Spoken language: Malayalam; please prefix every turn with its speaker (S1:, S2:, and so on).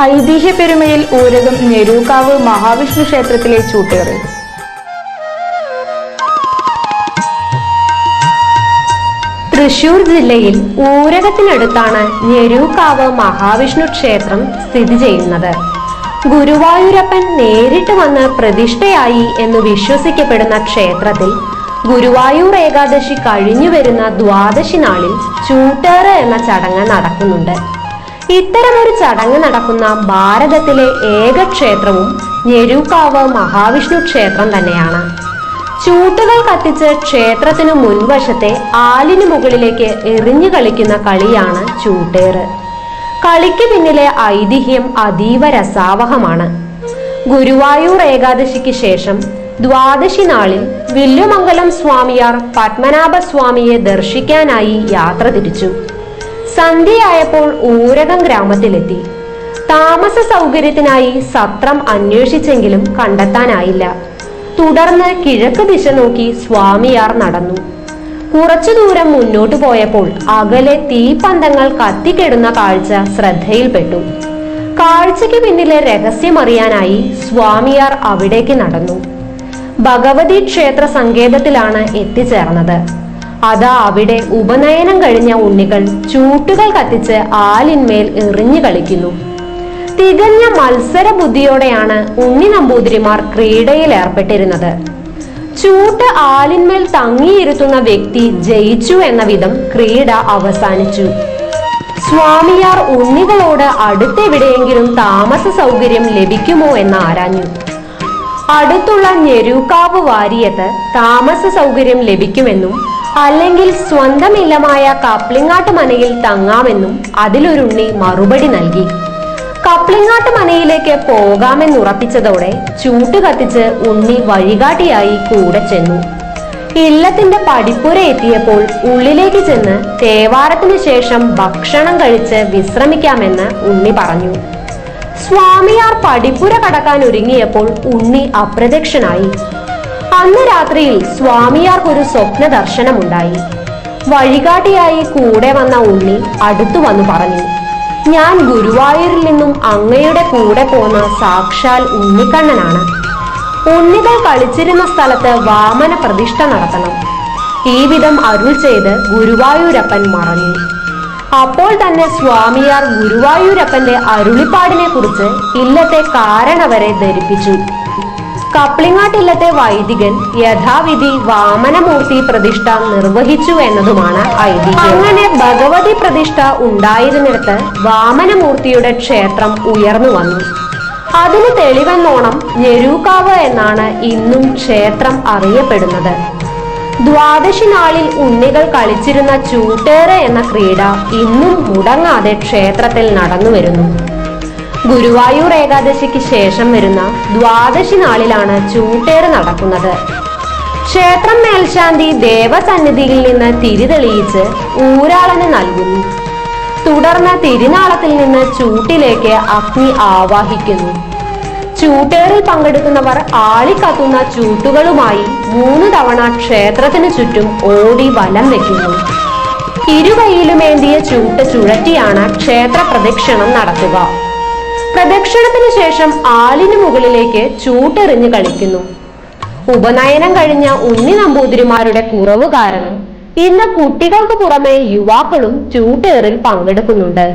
S1: ഐതിഹ്യ പെരുമയിൽ ഊരകം നെരൂക്കാവ് മഹാവിഷ്ണു ക്ഷേത്രത്തിലെ ചൂട്ടേറ്.
S2: തൃശൂർ ജില്ലയിൽ ഊരകത്തിനടുത്താണ് ഞെരൂക്കാവ് മഹാവിഷ്ണു ക്ഷേത്രം സ്ഥിതി ചെയ്യുന്നത്. ഗുരുവായൂരപ്പൻ നേരിട്ട് വന്ന് പ്രതിഷ്ഠയായി എന്ന് വിശ്വസിക്കപ്പെടുന്ന ക്ഷേത്രത്തിൽ ഗുരുവായൂർ ഏകാദശി കഴിഞ്ഞു വരുന്ന ദ്വാദശി നാളിൽ ചൂട്ടേറ് എന്ന ചടങ്ങ് നടക്കുന്നുണ്ട്. ഇത്തരമൊരു ചടങ്ങ് നടക്കുന്ന ഭാരതത്തിലെ ഏക ക്ഷേത്രവും ഞെരൂക്കാവ് മഹാവിഷ്ണു ക്ഷേത്രം തന്നെയാണ്. ചൂട്ടുകൾ കത്തിച്ച് ക്ഷേത്രത്തിനു മുൻവശത്തെ ആലിനു മുകളിലേക്ക് എറിഞ്ഞു കളിക്കുന്ന കളിയാണ് ചൂട്ടേറ്. കളിക്ക് പിന്നിലെ ഐതിഹ്യം അതീവ രസാവഹമാണ്. ഗുരുവായൂർ ഏകാദശിക്ക് ശേഷം ദ്വാദശി നാളിൽ വില്ലുമംഗലം സ്വാമിയാർ പത്മനാഭ സ്വാമിയെ ദർശിക്കാനായി യാത്ര തിരിച്ചു. സന്ധ്യയായപ്പോൾ ഊരകം ഗ്രാമത്തിലെത്തി. താമസ സൗകര്യത്തിനായി സത്രം അന്വേഷിച്ചെങ്കിലും കണ്ടെത്താനായില്ല. തുടർന്ന് കിഴക്ക് ദിശ നോക്കി സ്വാമിയാർ നടന്നു. കുറച്ചു ദൂരം മുന്നോട്ടു പോയപ്പോൾ അകലെ തീപ്പന്തങ്ങൾ കത്തിക്കെടുന്ന കാഴ്ച ശ്രദ്ധയിൽപ്പെട്ടു. കാഴ്ചയ്ക്ക് പിന്നിലെ രഹസ്യമറിയാനായി സ്വാമിയാർ അവിടേക്ക് നടന്നു. ഭഗവതി ക്ഷേത്ര സങ്കേതത്തിലാണ് എത്തിച്ചേർന്നത്. അതാ അവിടെ ഉപനയനം കഴിഞ്ഞ ഉണ്ണികൾ ചൂട്ടുകൾ കത്തിച്ച് ആലിന്മേൽ എറിഞ്ഞു കളിക്കുന്നു. തികഞ്ഞ മത്സര ബുദ്ധിയോടെയാണ് ഉണ്ണി നമ്പൂതിരിമാർ ക്രീഡയിൽ ഏർപ്പെട്ടിരുന്നത്. ചൂട്ട് ആലിന്മേൽ തങ്ങിയിരുത്തുന്ന വ്യക്തി ജയിച്ചു എന്ന വിധം ക്രീഡ അവസാനിച്ചു. സ്വാമിയാർ ഉണ്ണികളോട് അടുത്തെവിടെയെങ്കിലും താമസ സൗകര്യം ലഭിക്കുമോ എന്ന് ആരാഞ്ഞു. അടുത്തുള്ള ഞെരൂക്കാവ് വാരിയത്ത് താമസ സൗകര്യം ലഭിക്കുമെന്നും അല്ലെങ്കിൽ സ്വന്തം ഇല്ലമായ കപ്ലിങ്ങാട്ട് മനയിൽ തങ്ങാമെന്നും അതിലൊരുണ്ണി മറുപടി നൽകി. കപ്ലിങ്ങാട്ട് മനയിലേക്ക് പോകാമെന്നുറപ്പിച്ചതോടെ ചൂട്ട് കത്തിച്ച് ഉണ്ണി വഴികാട്ടിയായി കൂടെ ചെന്നു. ഇല്ലത്തിന്റെ പടിപ്പുര എത്തിയപ്പോൾ ഉള്ളിലേക്ക് ചെന്ന് തേവാരത്തിനു ശേഷം ഭക്ഷണം കഴിച്ച് വിശ്രമിക്കാമെന്ന് ഉണ്ണി പറഞ്ഞു. സ്വാമിയാർ പടിപ്പുര കടക്കാൻ ഒരുങ്ങിയപ്പോൾ ഉണ്ണി അപ്രത്യക്ഷനായി. അന്ന് രാത്രിയിൽ സ്വാമിയാർക്കൊരു സ്വപ്ന ദർശനമുണ്ടായി. വഴികാട്ടിയായി കൂടെ വന്ന ഉണ്ണി അടുത്തു വന്നു പറഞ്ഞു ഞാൻ ഗുരുവായൂരിൽ നിന്നും അങ്ങയുടെ കൂടെ പോന്ന സാക്ഷാൽ ഉണ്ണിക്കണ്ണനാണ്. ഉണ്ണികൾ കളിച്ചിരുന്ന സ്ഥലത്ത് വാമന പ്രതിഷ്ഠ നടത്തണം. ഈ വിധം അരുൾ ചെയ്ത് ഗുരുവായൂരപ്പൻ മറഞ്ഞു. അപ്പോൾ തന്നെ സ്വാമിയാർ ഗുരുവായൂരപ്പന്റെ അരുളിപ്പാടിനെ കുറിച്ച് ഇല്ലത്തെ കാരണവരെ ധരിപ്പിച്ചു. കപ്ലിങ്ങാട്ടില്ലത്തെ വൈദികൻ യഥാവിധി വാമനമൂർത്തി പ്രതിഷ്ഠ നിർവഹിച്ചു എന്നതുമാണ് ഐതിഹ്യം. അങ്ങനെ ഭഗവതി പ്രതിഷ്ഠ ഉണ്ടായിരുന്നിടത്ത് വാമനമൂർത്തിയുടെ ക്ഷേത്രം ഉയർന്നു വന്നു. അതിന് തെളിവെന്നോണം ഞെരൂക്കാവ് എന്നാണ് ഇന്നും ക്ഷേത്രം അറിയപ്പെടുന്നത്. ദ്വാദശി നാളിൽ ഉണ്ണികൾ കളിച്ചിരുന്ന ചൂട്ടേറ് എന്ന ക്രീഡ ഇന്നും മുടങ്ങാതെ ക്ഷേത്രത്തിൽ നടന്നു വരുന്നു ഗുരുവായൂർ ഏകാദശിക്ക് ശേഷം വരുന്ന ദ്വാദശി നാളിലാണ് ചൂട്ടേറ് നടക്കുന്നത്. ക്ഷേത്രം മേൽശാന്തി ദേവസന്നിധിയിൽ നിന്ന് തിരിതെളിയിച്ച് ഊരാളന് നൽകുന്നു. തുടർന്ന് തിരുനാളത്തിൽ നിന്ന് ചൂട്ടിലേക്ക് അഗ്നി ആവാഹിക്കുന്നു. ചൂട്ടേറിൽ പങ്കെടുക്കുന്നവർ ആളിക്കത്തുന്ന ചൂട്ടുകളുമായി മൂന്ന് തവണ ക്ഷേത്രത്തിന് ചുറ്റും ഓടി വലം വെക്കുന്നു. ഇരുകൈയിലുമേന്തിയ ചൂട്ട് ചുഴറ്റിയാണ് ക്ഷേത്ര പ്രദക്ഷിണം നടത്തുക. പ്രദക്ഷിണത്തിന് ശേഷം ആലിന് മുകളിലേക്ക് ചൂട്ടെറിഞ്ഞ് കളിക്കുന്നു. ഉപനയനം കഴിഞ്ഞ ഉണ്ണി നമ്പൂതിരിമാരുടെ കുറവ് കാരണം ഇന്ന് കുട്ടികൾക്ക് പുറമെ യുവാക്കളും ചൂട്ടേറിൽ പങ്കെടുക്കുന്നുണ്ട്.